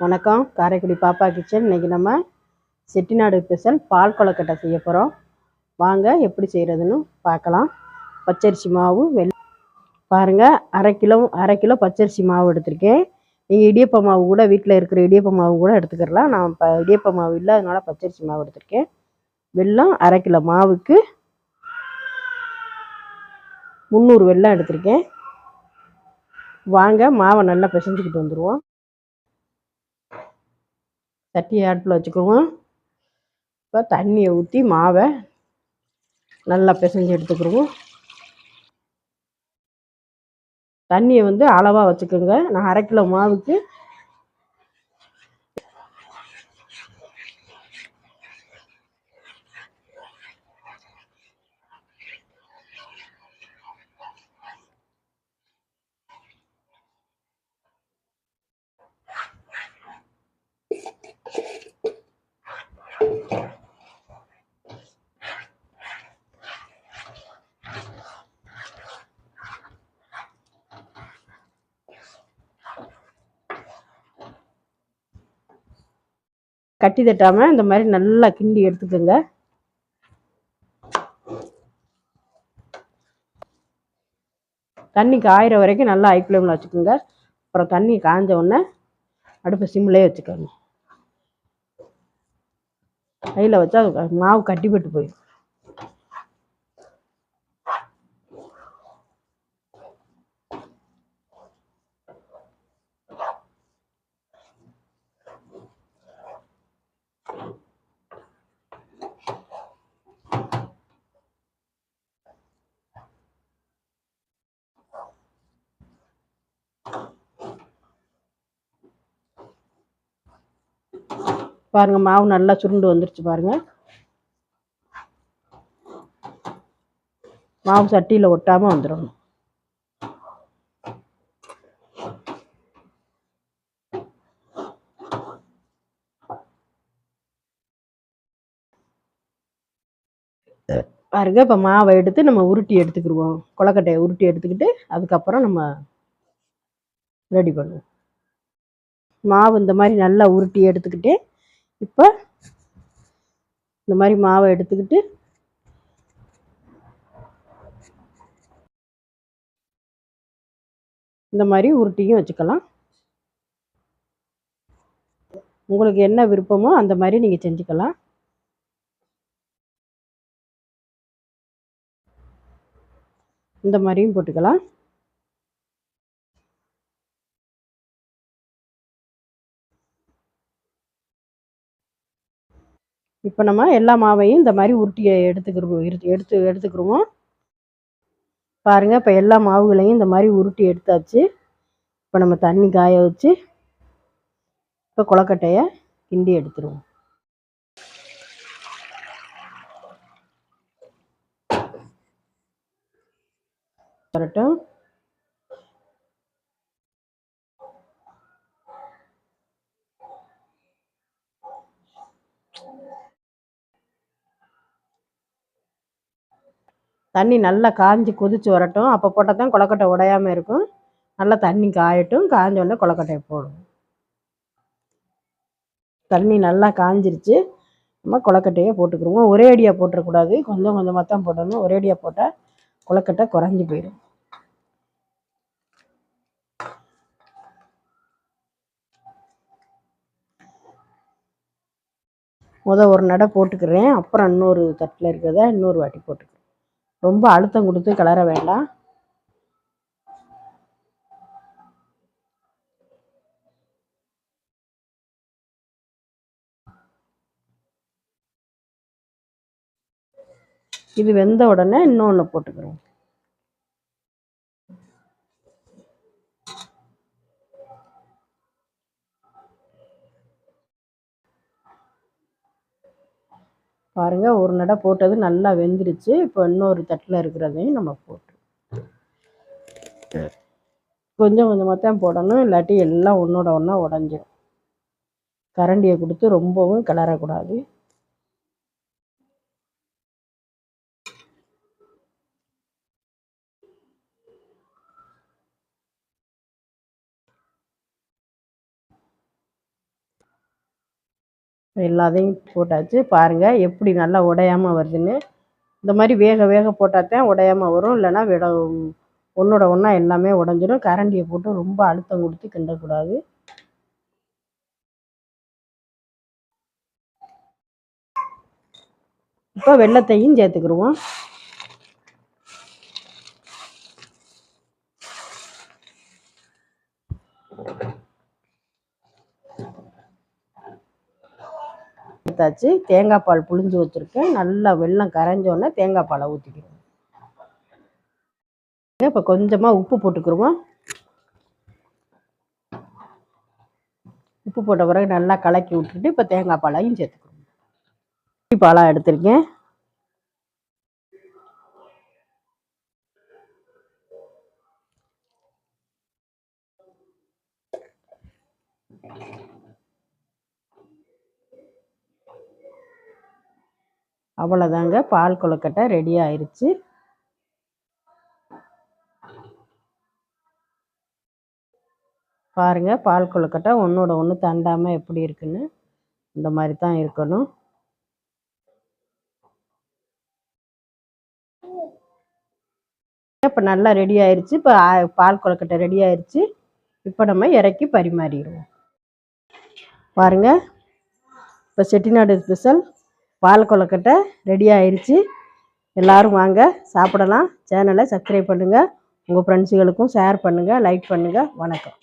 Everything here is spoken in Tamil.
வணக்கம். காரைக்குடி பாப்பா கிச்சன். இன்னைக்கு நம்ம செட்டிநாடு ஸ்பெஷல் பால் கொலக்கட்டை செய்ய போகிறோம் வாங்க எப்படி செய்கிறதுன்னு பார்க்கலாம். பச்சரிசி மாவு வெள் பாருங்கள் அரை கிலோ அரை கிலோ பச்சரிசி மாவு எடுத்திருக்கேன். நீங்கள் இடியப்ப மாவு கூட வீட்டில் இருக்கிற இடியப்ப மாவு கூட எடுத்துக்கிறலாம் நான் இப்போ இடியப்ப மாவு இல்லாதனால பச்சரிசி மாவு எடுத்திருக்கேன். வெல்லம் அரை கிலோ மாவுக்கு முந்நூறு வெல்லம் எடுத்திருக்கேன். வாங்க மாவை நல்லா பிசைஞ்சுக்கிட்டு வந்துடுவோம் சட்டியை ஆட்டில் வச்சுக்குவோம். இப்போ தண்ணியை ஊற்றி மாவை நல்லா பிசைஞ்சு எடுத்துக்கிடுவோம் தண்ணியை வந்து அளவாக வச்சுக்கோங்க. நான் அரை கிலோ மாவுக்கு கட்டி தட்டாமல் இந்த மாதிரி நல்லா கிண்டி எடுத்துக்கோங்க. தண்ணி காயிற வரைக்கும் நல்லா ஹை ஃப்ளேமில் வச்சுக்கோங்க. அப்புறம் தண்ணி காஞ்ச உடனே அடுப்பு சிம்லேயே வச்சுக்கோங்க. கையில் வச்சா மாவு கட்டிப்பட்டு போயிடும். பாருங்கள் மாவு நல்லா சுருண்டு வந்துருச்சு பாருங்கள் மாவு சட்டியில் ஒட்டாமல் வந்துடணும் பாருங்க இப்போ மாவை எடுத்து நம்ம உருட்டி எடுத்துக்கிடுவோம் கொலக்கட்டையை உருட்டி எடுத்துக்கிட்டு அதுக்கப்புறம் நம்ம ரெடி பண்ணுவோம். மாவு இந்த மாதிரி நல்லா உருட்டி எடுத்துக்கிட்டு இப்போ இந்த மாதிரி மாவை எடுத்துக்கிட்டு இந்த மாதிரி உருட்டியும் வச்சுக்கலாம். உங்களுக்கு என்ன விருப்பமோ அந்த மாதிரி நீங்கள் செஞ்சுக்கலாம். இந்த மாதிரியும் போட்டுக்கலாம். இப்போ நம்ம எல்லா மாவையும் இந்த மாதிரி உருட்டி எடுத்துக்கிறோம் எடுத்து எடுத்துக்கிடுவோம் பாருங்கள் இப்போ எல்லா மாவுகளையும் இந்த மாதிரி உருட்டி எடுத்தாச்சு. இப்போ நம்ம தண்ணி காய வச்சு இப்போ கொலக்கட்டையை கிண்டி எடுத்துருவோம். வரட்டும். தண்ணி நல்லா காஞ்சி கொதிச்சு வரட்டும். அப்போ போட்டால் தான் கொலக்கட்டை உடையாமல் இருக்கும். நல்லா தண்ணி காயட்டும். காஞ்ச உடனே கொலக்கட்டையை போடும் தண்ணி நல்லா காஞ்சிருச்சு. நம்ம கொலக்கட்டையை போட்டுக்கிடுவோம். ஒரே அடியாக போட்டுறக்கூடாது. கொஞ்சம் கொஞ்சமாக தான் போடணும். ஒரே அடியாக போட்டால் கொலக்கட்டை குறைஞ்சி போயிடும். முத ஒரு நடை போட்டுக்கிறேன் அப்புறம் இன்னொரு தட்டில் இருக்கிறத இன்னொரு வாட்டி போட்டுக்கிறேன். ரொம்ப அழுத்தம் கொடுத்து கிளற வேண்டாம். இது வெந்த உடனே இன்னொன்று போட்டுக்கிறோம். பாருங்கள் ஒரு நடை போட்டது நல்லா வெந்துருச்சு. இப்போ இன்னொரு தட்டில் இருக்கிறதையும் நம்ம போட்டு. கொஞ்சம் கொஞ்சமாக தான் போடணும். இல்லாட்டி எல்லாம் ஒன்றோட ஒன்றா உடஞ்சிடும் கரண்டியை கொடுத்து ரொம்பவும் கிளறக்கூடாது. எல்லாத்தையும் போட்டாச்சு. பாருங்கள் எப்படி நல்லா உடையாமல் வருதுன்னு. இந்த மாதிரி வேக வேக போட்டால் தான் வரும். இல்லைன்னா விட ஒன்றோட ஒன்றா எல்லாமே உடஞ்சிடும் கரண்டியை போட்டு ரொம்ப அழுத்தம் கொடுத்து கிண்டக்கூடாது. இப்போ வெள்ளத்தையும் சேர்த்துக்கிடுவோம் எடுத்தாச்சு. தேங்காய் பால் புழிஞ்சு வச்சுருக்கேன். நல்லா வெள்ளம் கரைஞ்சோடனே தேங்காய் பாலை ஊற்றிக்கிறோம் இப்போ கொஞ்சமாக உப்பு போட்டுக்கிருவோம் உப்பு போட்ட பிறகு நல்லா கலக்கி விட்டுட்டு இப்போ தேங்காய் பாலையும் சேர்த்துக்கிறோம். பாலாக எடுத்திருக்கேன். அவ்வளோதாங்க பால் கொழுக்கட்டை ரெடி ஆயிடுச்சு பாருங்கள் பால் கொழுக்கட்டை ஒன்றோட ஒன்று தண்டாமல் எப்படி இருக்குன்னு இந்த மாதிரி தான் இருக்கணும். இப்போ நல்லா ரெடி ஆயிடுச்சு இப்போ பால் கொழுக்கட்டை ரெடி ஆயிடுச்சு இப்போ நம்ம இறக்கி பரிமாறிடுவோம். பாருங்கள் இப்போ செட்டிநாடு ஸ்பெஷல் பால் கொழுக்கட்டை ரெடி ஆயிடுச்சு எல்லோரும் வாங்க சாப்பிடலாம். சேனலை சப்ஸ்கிரைப் பண்ணுங்கள் உங்கள் ஃப்ரெண்ட்ஸுகளுக்கும் ஷேர் பண்ணுங்கள் லைக் பண்ணுங்கள் வணக்கம்.